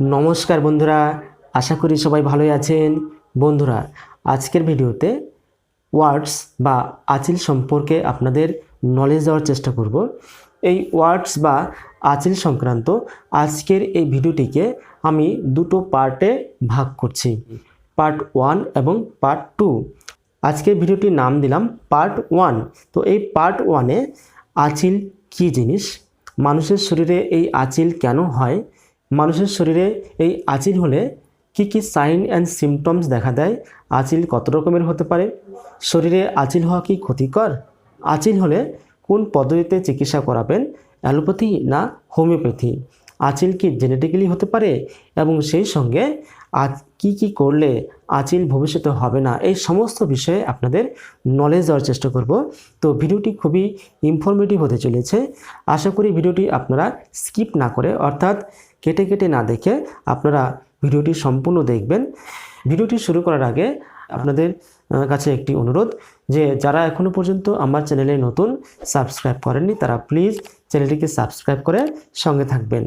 নমস্কার বন্ধুরা, আশা করি সবাই ভালোই আছেন। বন্ধুরা, আজকের ভিডিওতে ওয়ার্ডস বা আচিল সম্পর্কে আপনাদের নলেজ দেওয়ার চেষ্টা করব। এই ওয়ার্ডস বা আচিল সংক্রান্ত আজকের এই ভিডিওটিকে আমি দুটো পার্টে ভাগ করছি। পার্ট ওয়ান এবং পার্ট টু আজকের ভিডিওটির নাম দিলাম পার্ট ওয়ান তো এই পার্ট ওয়ানে আচিল কী জিনিস? মানুষের শরীরে এই আচিল কেন হয়? মানুষের শরীরে এই আচিল হলে কি কি সাইন অ্যান্ড সিমটমস দেখা দেয়? আচিল কত রকমের হতে পারে? শরীরে আচিল হওয়া কি ক্ষতিকর? আচিল হলে কোন পদ্ধতিতে চিকিৎসা করাবেন? অ্যালোপ্যাথি না হোমিওপ্যাথি? আচিল কি জেনেটিক্যালি হতে পারে? এবং সেই সঙ্গে আজ কি কি করলে আচিল ভবিষ্যতে হবে না? এই সমস্ত বিষয়ে আপনাদের নলেজ দেওয়ার চেষ্টা করব। তো ভিডিওটি খুবই ইনফরমেটিভ হতে চলেছে। আশা করি ভিডিওটি আপনারা স্কিপ না করে, অর্থাৎ কেটে কেটে না দেখে আপনারা ভিডিওটি সম্পূর্ণ দেখবেন। ভিডিওটি শুরু করার আগে আপনাদের কাছে একটি অনুরোধ যে যারা এখনও পর্যন্ত আমার চ্যানেলে নতুন সাবস্ক্রাইব করেননি, তারা প্লিজ চ্যানেলটিকে সাবস্ক্রাইব করে সঙ্গে থাকবেন।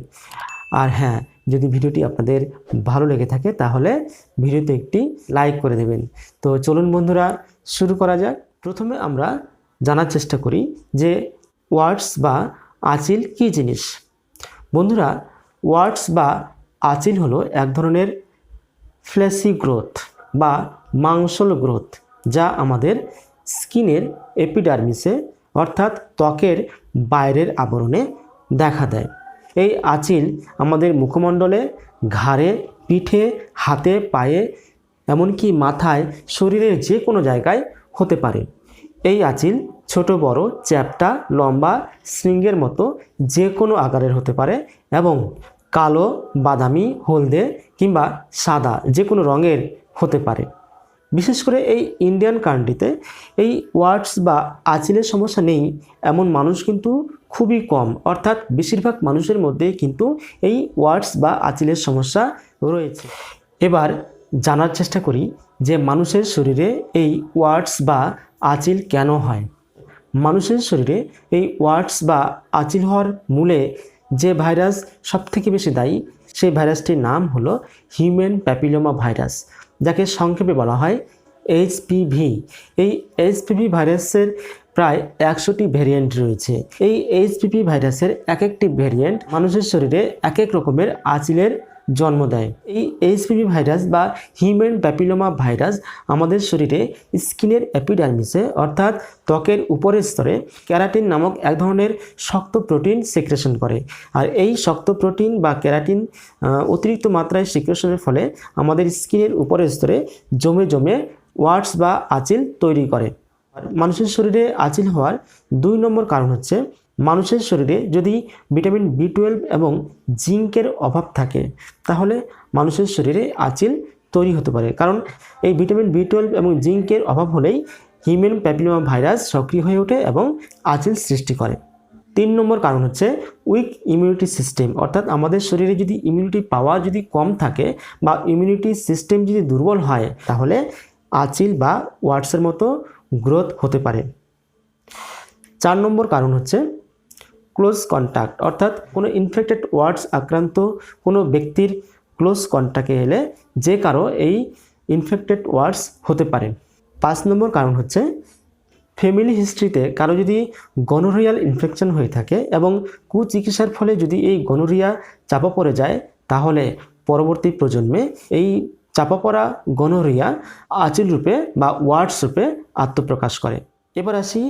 আর হ্যাঁ যদি ভিডিওটি আপনাদের ভালো লেগে থাকে তাহলে ভিডিওতে একটি লাইক করে দেবেন। তো চলুন বন্ধুরা, শুরু করা যাক। প্রথমে আমরা জানার চেষ্টা করি যে ওয়ার্ডস বা আচিল কী জিনিস? বন্ধুরা ওয়ার্ডস বা আচিল হলো এক ধরনের ফ্ল্যাসি গ্রোথ বা মাংসল গ্রোথ যা আমাদের স্কিনের এপিডার্মিসে অর্থাৎ ত্বকের বাইরের আবরণে দেখা দেয়। এই আঁচিল আমাদের মুখমণ্ডলে ঘাড়ে, পিঠে, হাতে, পায়ে, এমনকি মাথায়, শরীরের যে কোনো জায়গায় হতে পারে। এই আঁচিল ছোট, বড়, চ্যাপ্টা, লম্বা, শৃঙ্গের মতো যে কোনো আকারের হতে পারে এবং কালো, বাদামি, হলদে কিংবা সাদা যে কোনো রঙের হতে পারে। বিশেষ করে এই ইন্ডিয়ান কান্ট্রিতে এই ওয়ার্ডস বা আচিলের সমস্যা নেই, এমন মানুষ কিন্তু খুবই কম। অর্থাৎ বেশিরভাগ মানুষের মধ্যেই কিন্তু এই ওয়ার্ডস বা আচিলের সমস্যা রয়েছে। এবার জানার চেষ্টা করি যে মানুষের শরীরে এই ওয়ার্ডস বা আচিল কেন হয়? মানুষের শরীরে এই ওয়ার্ডস বা আচিল হওয়ার মূলে যে ভাইরাস সবথেকে বেশি দায়ী, সেই ভাইরাসটির নাম হলো হিউম্যান প্যাপিলোমা ভাইরাস যাকে সংক্ষেপে বলা হয় এইচপিভি এই এইচপিভি ভাইরাসের প্রায় একশোটি ভেরিয়েন্ট রয়েছে। এই এইচপিভি ভাইরাসের এক একটি ভেরিয়েন্ট মানুষের শরীরে এক এক রকমের আচিলের জন্ম দেয়। এই এইচপিভি ভাইরাস বা হিউম্যান প্যাপিলোমা ভাইরাস আমাদের শরীরে স্কিনের অ্যাপিডার্মিসে অর্থাৎ ত্বকের উপরের স্তরে ক্যারাটিন নামক এক ধরনের শক্ত প্রোটিন সিক্রেশন করে। আর এই শক্ত প্রোটিন বা ক্যারাটিন অতিরিক্ত মাত্রায় সিক্রেশনের ফলে আমাদের স্কিনের উপরের স্তরে জমে জমে ওয়ার্ডস বা আচিল তৈরি করে। মানুষের শরীরে আচিল হওয়ার দুই নম্বর কারণ হচ্ছে মানুষের শরীরে যদি ভিটামিন বি টুয়েলভ এবং জিঙ্কের অভাব থাকে, তাহলে মানুষের শরীরে আচিল তৈরি হতে পারে। কারণ এই ভিটামিন বি টুয়েলভ এবং জিঙ্কের অভাব হলেই হিউম্যান প্যাপিলোমা ভাইরাস সক্রিয় হয়ে ওঠে এবং আচিল সৃষ্টি করে। তিন নম্বর কারণ হচ্ছে উইক ইমিউনিটি সিস্টেম অর্থাৎ আমাদের শরীরে যদি ইমিউনিটি পাওয়ার যদি কম থাকে বা ইমিউনিটি সিস্টেম যদি দুর্বল হয়, তাহলে আচিল বা ওয়ার্ডসের মতো গ্রোথ হতে পারে। চার নম্বর কারণ হচ্ছে ক্লোজ কন্ট্যাক্ট অর্থাৎ কোনো ইনফেক্টেড ওয়ার্ডস আক্রান্ত কোনো ব্যক্তির ক্লোজ কন্ট্যাক্টে এলে যে কারও এই ইনফেক্টেড ওয়ার্ডস হতে পারে। পাঁচ নম্বর কারণ হচ্ছে ফ্যামিলি হিস্ট্রিতে কারও যদি গনোরিয়াল ইনফেকশন হয়ে থাকে এবং কুচিকিৎসার ফলে যদি এই গনোরিয়া চাপা পড়ে যায়, তাহলে পরবর্তী প্রজন্মে এই চাপা পড়া গনোরিয়া আচিল রূপে বা ওয়ার্ডস রূপে আত্মপ্রকাশ করে। এবার আসি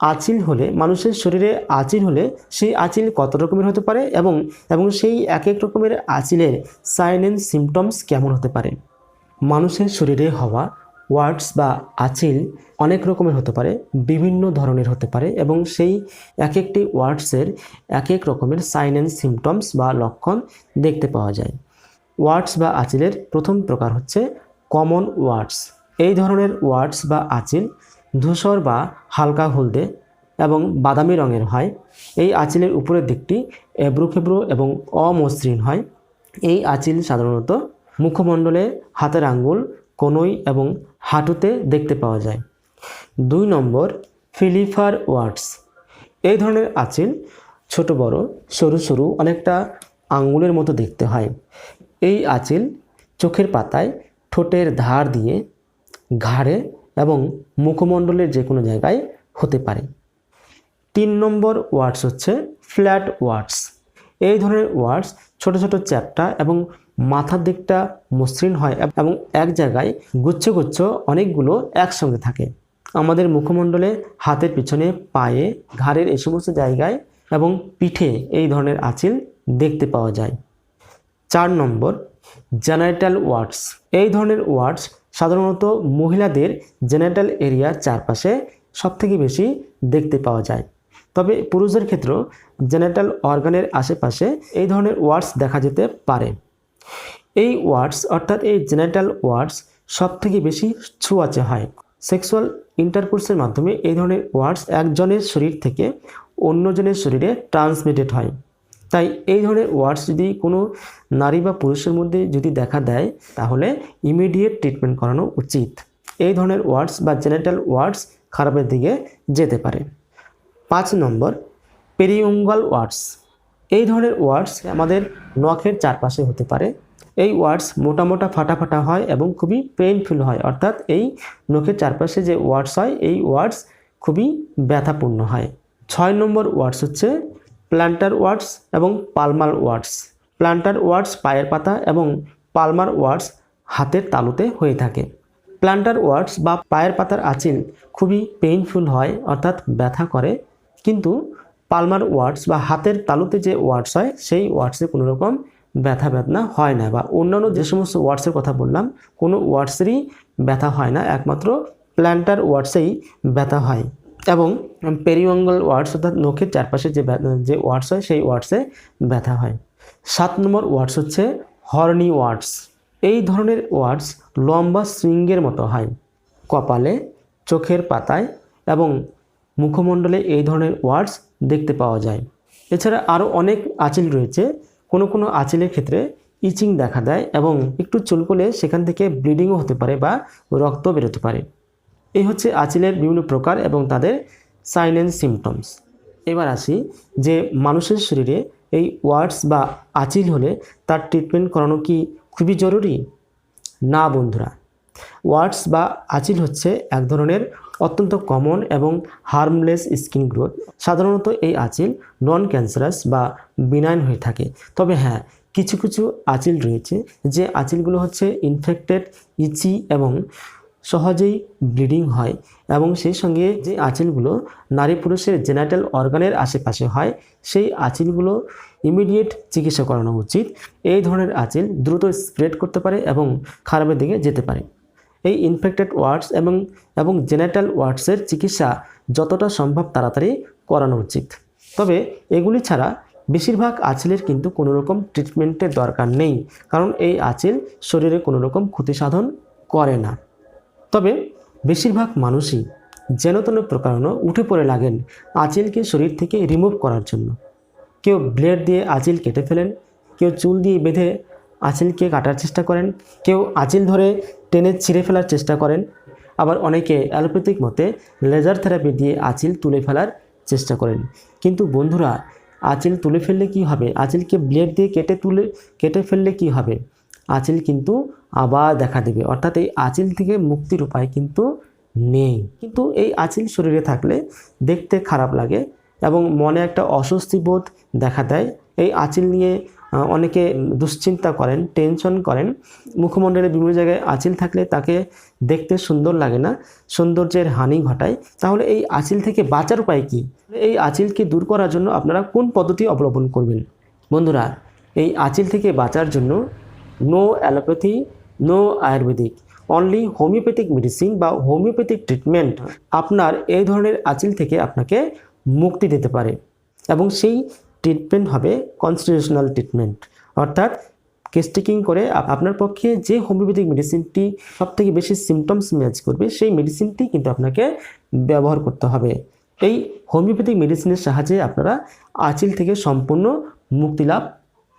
আচিল হলে, মানুষের শরীরে আচিল হলে সেই আচিল কত রকমের হতে পারে এবং এবং সেই এক এক রকমের আচিলের সাইন অ্যান্ড সিমটমস কেমন হতে পারে? মানুষের শরীরে হওয়া ওয়ার্ডস বা আচিল অনেক রকমের হতে পারে, বিভিন্ন ধরনের হতে পারে এবং সেই এক একটি ওয়ার্ডসের এক এক রকমের সাইন অ্যান্ড সিমটমস বা লক্ষণ দেখতে পাওয়া যায়। ওয়ার্ডস বা আচিলের প্রথম প্রকার হচ্ছে কমন ওয়ার্ডস এই ধরনের ওয়ার্ডস বা আচিল ধূসর বা হালকা হলদে এবং বাদামি রঙের হয়। এই আঁচিলের উপরের দিকটি এবড়ো এবং অমসৃণ হয়। এই আচিল সাধারণত মুখমণ্ডলে হাতের আঙ্গুল কনুই এবং হাঁটুতে দেখতে পাওয়া যায়। দুই নম্বর, ফিলিফার ওয়ার্ডস এই ধরনের আঁচিল ছোট, বড়, সরু সরু অনেকটা আঙ্গুলের মতো দেখতে হয়। এই আঁচিল চোখের পাতায় ঠোঁটের ধার দিয়ে ঘাড়ে এবং মুখমণ্ডলের যে কোনো জায়গায় হতে পারে। তিন নম্বর ওয়ার্ডস হচ্ছে ফ্ল্যাট ওয়ার্ডস। এই ধরনের ওয়ার্ডস ছোট ছোট চ্যাপ্টা এবং মাথার দিকটা মসৃণ হয় এবং এক জায়গায় গুচ্ছ গুচ্ছ অনেকগুলো একসঙ্গে থাকে। আমাদের মুখমণ্ডলে হাতের পিছনে, পায়ে, ঘাড়ের এই সমস্ত জায়গায় এবং পিঠে এই ধরনের আঁচিল দেখতে পাওয়া যায়। চার নম্বর জেনারেটাল ওয়ার্ডস। এই ধরনের ওয়ার্ডস সাধারণত মহিলাদের জেনারেটাল এরিয়ার চারপাশে সবথেকে বেশি দেখতে পাওয়া যায়। তবে পুরুষদের ক্ষেত্রেও জেনারেটাল অর্গানের আশেপাশে এই ধরনের ওয়ার্ডস দেখা যেতে পারে। এই ওয়ার্ডস, অর্থাৎ এই জেনারেটাল ওয়ার্ডস, সবথেকে বেশি ছোঁয়াচে হয়। সেক্সুয়াল ইন্টারকোর্সের মাধ্যমে এই ধরনের ওয়ার্ডস একজনের শরীর থেকে অন্যজনের শরীরে ট্রান্সমিটেড হয়। তাই এই ধরনের ওয়ার্ডস যদি কোনো নারী বা পুরুষের মধ্যে যদি দেখা দেয়, তাহলে ইমিডিয়েট ট্রিটমেন্ট করানো উচিত। এই ধরনের ওয়ার্ডস বা জেনেটাল ওয়ার্ডস খারাপের দিকে যেতে পারে। পাঁচ নম্বর পেরিউঙ্গাল ওয়ার্ডস এই ধরনের ওয়ার্ডস আমাদের নখের চারপাশে হতে পারে। এই ওয়ার্ডস মোটা মোটা ফাটা ফাটা হয় এবং খুবই পেইনফুল হয়। অর্থাৎ এই নখের চারপাশে যে ওয়ার্ডস হয়, এই ওয়ার্ডস খুবই ব্যথাপূর্ণ হয়। ছয় নম্বর ওয়ার্ডস হচ্ছে প্ল্যান্টার ওয়ার্ডস এবং পালমার ওয়ার্ডস প্ল্যান্টার ওয়ার্ডস পায়ের পাতা এবং পালমার ওয়ার্ডস হাতের তালুতে হয়ে থাকে। প্ল্যান্টার ওয়ার্ডস বা পায়ের পাতার আঁচিল খুবই পেইনফুল হয়, অর্থাৎ ব্যথা করে। কিন্তু পালমার ওয়ার্ডস বা হাতের তালুতে যে ওয়ার্ডস হয়, সেই ওয়ার্ডসে কোনো রকম ব্যথা বেদনা হয় না বা অন্যান্য যে সমস্ত ওয়ার্ডসের কথা বললাম, কোনো ওয়ার্ডসেরই ব্যথা হয় না। একমাত্র প্ল্যান্টার ওয়ার্ডসেই ব্যথা হয়। এবং পেরিঅঙ্গল ওয়ার্ডস অর্থাৎ নখের চারপাশে যে যে ওয়ার্ডস হয়, সেই ওয়ার্ডসে ব্যথা হয়। সাত নম্বর ওয়ার্ডস হচ্ছে হর্নি ওয়ার্ডস এই ধরনের ওয়ার্ডস লম্বা শৃঙ্গের মতো হয়, কপালে, চোখের পাতায় এবং মুখমণ্ডলে এই ধরনের ওয়ার্ডস দেখতে পাওয়া যায়। এছাড়া আরও অনেক আঁচিল রয়েছে, কোনো কোনো আঁচিলের ক্ষেত্রে ইচিং দেখা দেয় এবং একটু চুলকলে সেখান থেকে ব্লিডিংও হতে পারে বা রক্ত বেরোতে পারে। এই হচ্ছে আঁচিলের বিভিন্ন প্রকার এবং তাদের সাইন অ্যান্ড সিমটমস এবার আসি যে মানুষের শরীরে এই ওয়ার্ডস বা আঁচিল হলে তার ট্রিটমেন্ট করানো কি খুবই জরুরি? না বন্ধুরা ওয়ার্ডস বা আঁচিল হচ্ছে এক ধরনের অত্যন্ত কমন এবং হার্মলেস স্কিন গ্রোথ সাধারণত এই আঁচিল নন ক্যান্সারাস বা বিনাইন হয়ে থাকে। তবে হ্যাঁ কিছু কিছু আঁচিল রয়েছে যে আঁচিলগুলো হচ্ছে ইনফেক্টেড ইচি এবং সহজেই ব্লিডিং হয় এবং সেই সঙ্গে যে আঁচিলগুলো নারী পুরুষের জেনারেটাল অর্গানের আশেপাশে হয়, সেই আঁচিলগুলো ইমিডিয়েট চিকিৎসা করানো উচিত। এই ধরনের আঁচিল দ্রুত স্প্রেড করতে পারে এবং খারাপের দিকে যেতে পারে। এই ইনফেক্টেড ওয়ার্ডস এবং এবং জেনারেটাল ওয়ার্ডসের চিকিৎসা যতটা সম্ভব তাড়াতাড়ি করানো উচিত। তবে এগুলি ছাড়া বেশিরভাগ আঁচিলের কিন্তু কোনো রকম ট্রিটমেন্টের দরকার নেই, কারণ এই আঁচিল শরীরে কোনো রকম ক্ষতি সাধন করে না। তবে বেশিরভাগ মানুষই যেন তেন প্রকারণ উঠে পড়ে লাগেন আঁচিলকে শরীর থেকে রিমুভ করার জন্য। কেউ ব্লেড দিয়ে আঁচিল কেটে ফেলেন, কেউ চুল দিয়ে বেঁধে আঁচিলকে কাটার চেষ্টা করেন, কেউ আঁচিল ধরে টেনে ছিঁড়ে ফেলার চেষ্টা করেন। আবার অনেকে অ্যালোপ্যাথিক মতে লেজার থেরাপি দিয়ে আঁচিল তুলে ফেলার চেষ্টা করেন। কিন্তু বন্ধুরা, আঁচিল তুলে ফেললে কি হবে? আঁচিলকে ব্লেড দিয়ে কেটে তুলে, কেটে ফেললে কি হবে? আঁচিল কিন্তু আবার দেখা দেবে। অর্থাৎ এই আঁচিল থেকে মুক্তির উপায় কিন্তু নেই। কিন্তু এই আঁচিল শরীরে থাকলে দেখতে খারাপ লাগে এবং মনে একটা অস্বস্তি বোধ দেখা দেয়। এই আঁচিল নিয়ে অনেকে দুশ্চিন্তা করেন, টেনশন করেন। মুখমণ্ডলে বিভিন্ন জায়গায় আঁচিল থাকলে তাকে দেখতে সুন্দর লাগে না, সৌন্দর্যের হানি ঘটায়। তাহলে এই আঁচিল থেকে বাঁচার উপায় কি? এই আঁচিলকে দূর করার জন্য আপনারা কোন পদ্ধতি অবলম্বন করবেন? বন্ধুরা, এই আঁচিল থেকে বাঁচার জন্য no allopathy, no ayurvedic. Only homeopathic medicine বা হোমিওপ্যাথিক ট্রিটমেন্ট আপনার এই ধরনের আঁচিল থেকে আপনাকে মুক্তি দিতে পারে। এবং সেই ট্রিটমেন্ট হবে কনস্টিটিউশনাল ট্রিটমেন্ট অর্থাৎ কেস্টিকিং করে আপনার পক্ষে যে হোমিওপ্যাথিক মেডিসিনটি সবথেকে বেশি সিমটমস ম্যাচ করবে, সেই মেডিসিনটি কিন্তু আপনাকে ব্যবহার করতে হবে। এই হোমিওপ্যাথিক মেডিসিনের সাহায্যে আপনারা আঁচিল থেকে সম্পূর্ণ মুক্তি লাভ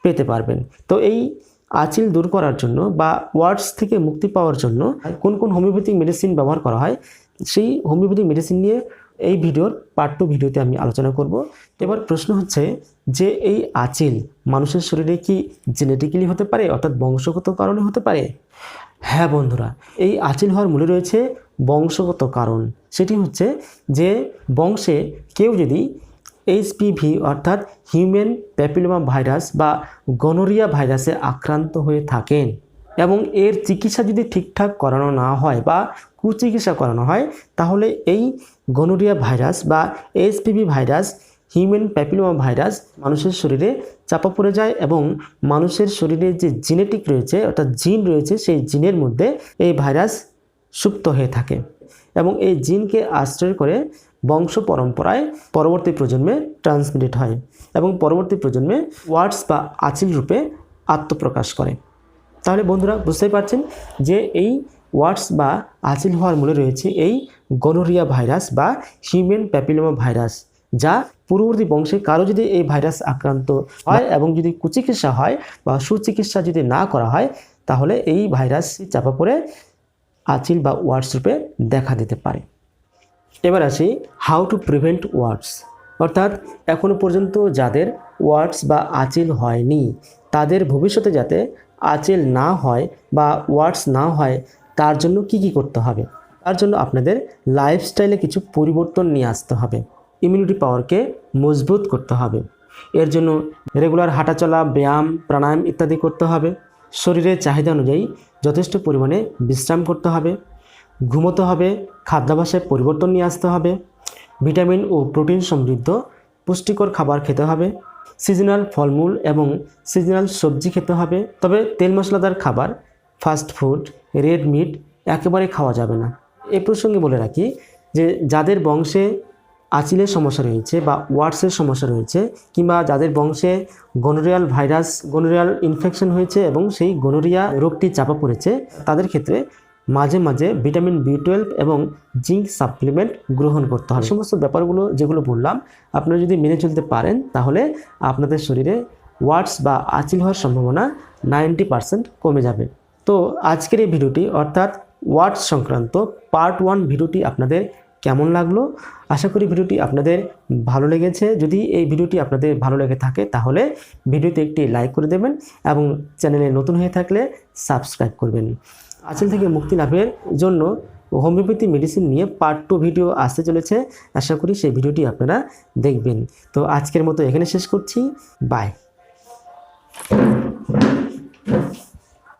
পেতে পারবেন। তো এই আঁচিল দূর করার জন্য বা ওয়ার্ডস থেকে মুক্তি পাওয়ার জন্য কোন কোন হোমিওপ্যাথিক মেডিসিন ব্যবহার করা হয়, সেই হোমিওপ্যাথিক মেডিসিন নিয়ে এই ভিডিওর পার্ট টু ভিডিওতে আমি আলোচনা করব। এবার প্রশ্ন হচ্ছে যে এই আচিল মানুষের শরীরে কি জেনেটিক্যালি হতে পারে অর্থাৎ বংশগত কারণে হতে পারে? হ্যাঁ বন্ধুরা, এই আচিল হওয়ার মূলে রয়েছে বংশগত কারণ। সেটি হচ্ছে যে বংশে কেউ যদি এইচপিভি অর্থাৎ হিউম্যান প্যাপিলোমা ভাইরাস বা গনোরিয়া ভাইরাসে আক্রান্ত হয়ে থাকেন এবং এর চিকিৎসা যদি ঠিকঠাক করানো না হয় বা কুচিকিৎসা করানো হয়, তাহলে এই গনোরিয়া ভাইরাস বা HPV virus human papilloma virus মানুষের শরীরে চাপা পড়ে যায় এবং মানুষের শরীরে যে জিনেটিক রয়েছে, অর্থাৎ জিন রয়েছে, সেই জিনের মধ্যে এই ভাইরাস সুপ্ত হয়ে থাকে। এবং এই জিনকে আশ্রয় করে বংশ পরম্পরায় পরবর্তী প্রজন্মে ট্রান্সমিটেড হয় এবং পরবর্তী প্রজন্মে ওয়ার্ডস বা আচিল রূপে আত্মপ্রকাশ করে। তাহলে বন্ধুরা, বুঝতেই পারছেন যে এই ওয়ার্ডস বা আচিল হওয়ার মূলে রয়েছে এই গনোরিয়া ভাইরাস বা হিউম্যান প্যাপিলোমা ভাইরাস যা পূর্ববর্তী বংশে কারও যদি এই ভাইরাস আক্রান্ত হয় এবং যদি কুচিকিৎসা হয় বা সুচিকিৎসা যদি না করা হয়, তাহলে এই ভাইরাস চাপা পড়ে আচিল বা ওয়ার্ডস রূপে দেখা দিতে পারে। এবার আসি হাউ টু প্রিভেন্ট ওয়ার্ডস। অর্থাৎ এখনও পর্যন্ত যাদের ওয়ার্ডস বা আচিল হয়নি, তাদের ভবিষ্যতে যাতে আচিল না হয় বা ওয়ার্ডস না হয়, তার জন্য কি কি করতে হবে? তার জন্য আপনাদের লাইফস্টাইলে কিছু পরিবর্তন নিয়ে আসতে হবে। ইমিউনিটি পাওয়ারকে মজবুত করতে হবে। এর জন্য রেগুলার হাঁটাচলা, ব্যায়াম, প্রাণায়াম ইত্যাদি করতে হবে। শরীরের চাহিদা অনুযায়ী যথেষ্ট পরিমাণে বিশ্রাম করতে হবে, ঘুমোতে হবে, খাদ্যাভ্যাসে পরিবর্তন নিয়ে আসতে হবে, ভিটামিন ও প্রোটিন সমৃদ্ধ পুষ্টিকর খাবার খেতে হবে, সিজনাল ফলমূল এবং সিজনাল সবজি খেতে হবে। তবে তেল মশলাদার খাবার, ফাস্ট ফুড, রেড মিট একেবারে খাওয়া যাবে না। এ প্রসঙ্গে বলে রাখি যে যাদের বংশে আচিলের সমস্যা রয়েছে বা ওয়ার্ডসের সমস্যা রয়েছে কিংবা যাদের বংশে গনোরিয়াল ভাইরাস গনোরিয়াল ইনফেকশন হয়েছে এবং সেই গনোরিয়া রোগটি চাপা পড়েছে, তাদের ক্ষেত্রে মাঝে মাঝে ভিটামিন বি টুয়েলভ এবং জিঙ্ক সাপ্লিমেন্ট গ্রহণ করতে এই সমস্ত ব্যাপারগুলো যেগুলো বললাম, আপনারা যদি মেনে চলতে পারেন, তাহলে আপনাদের শরীরে ওয়ার্ডস বা আচিল হওয়ার সম্ভাবনা নাইনটি পারসেন্ট কমে যাবে। তো আজকের এই ভিডিওটি অর্থাৎ ওয়ার্ডস সংক্রান্ত পার্ট ওয়ান ভিডিওটি আপনাদের কেমন লাগল? আশা করি ভিডিওটি আপনাদের ভালো লেগেছে। যদি এই ভিডিওটি আপনাদের ভালো লেগে থাকে, তাহলে ভিডিওতে একটি লাইক করে দেবেন এবং চ্যানেলে নতুন হয়ে থাকলে সাবস্ক্রাইব করবেন। আঁচল থেকে মুক্তি লাভের জন্য হোমিওপ্যাথি মেডিসিন নিয়ে পার্ট টু ভিডিও আসতে চলেছে। আশা করি সেই ভিডিওটি আপনারা দেখবেন। তো আজকের মতো এখানে শেষ করছি। বাই